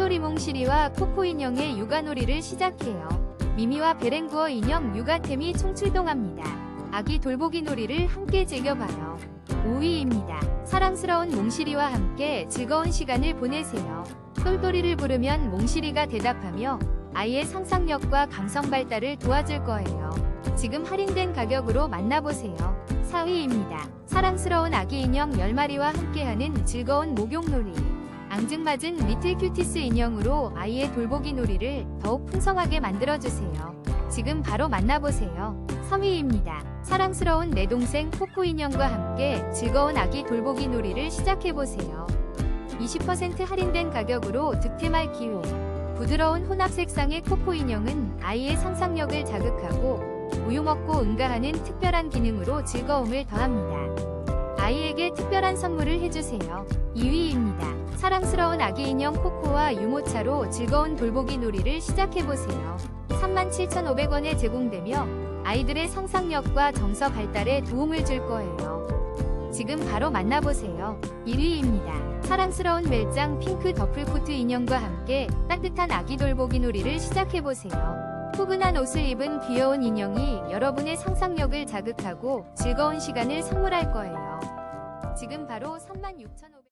똘똘이 몽실이와 코코 인형의 육아놀이를 시작해요. 미미와 베렌구어 인형 육아템이 총출동합니다. 아기 돌보기 놀이를 함께 즐겨봐요. 5위입니다. 사랑스러운 몽실이와 함께 즐거운 시간을 보내세요. 똘똘이를 부르면 몽실이가 대답하며 아이의 상상력과 감성 발달을 도와줄 거예요. 지금 할인된 가격으로 만나보세요. 4위입니다. 사랑스러운 아기 인형 10마리와 함께하는 즐거운 목욕놀이. 앙증맞은 리틀 큐티스 인형으로 아이의 돌보기 놀이를 더욱 풍성하게 만들어주세요. 지금 바로 만나보세요. 3위입니다. 사랑스러운 내 동생 코코 인형과 함께 즐거운 아기 돌보기 놀이를 시작해보세요. 20% 할인된 가격으로 득템할 기회. 부드러운 혼합 색상의 코코 인형은 아이의 상상력을 자극하고 우유 먹고 응가하는 특별한 기능으로 즐거움을 더합니다. 아이에게 특별한 선물을 해주세요. 2위입니다. 사랑스러운 아기 인형 코코와 유모차로 즐거운 돌보기 놀이를 시작해보세요. 37,500원에 제공되며 아이들의 상상력과 정서 발달에 도움을 줄 거예요. 지금 바로 만나보세요. 1위입니다. 사랑스러운 멜짱 핑크 더플 코트 인형과 함께 따뜻한 아기 돌보기 놀이를 시작해보세요. 포근한 옷을 입은 귀여운 인형이 여러분의 상상력을 자극하고 즐거운 시간을 선물할 거예요. 지금 바로 36,500원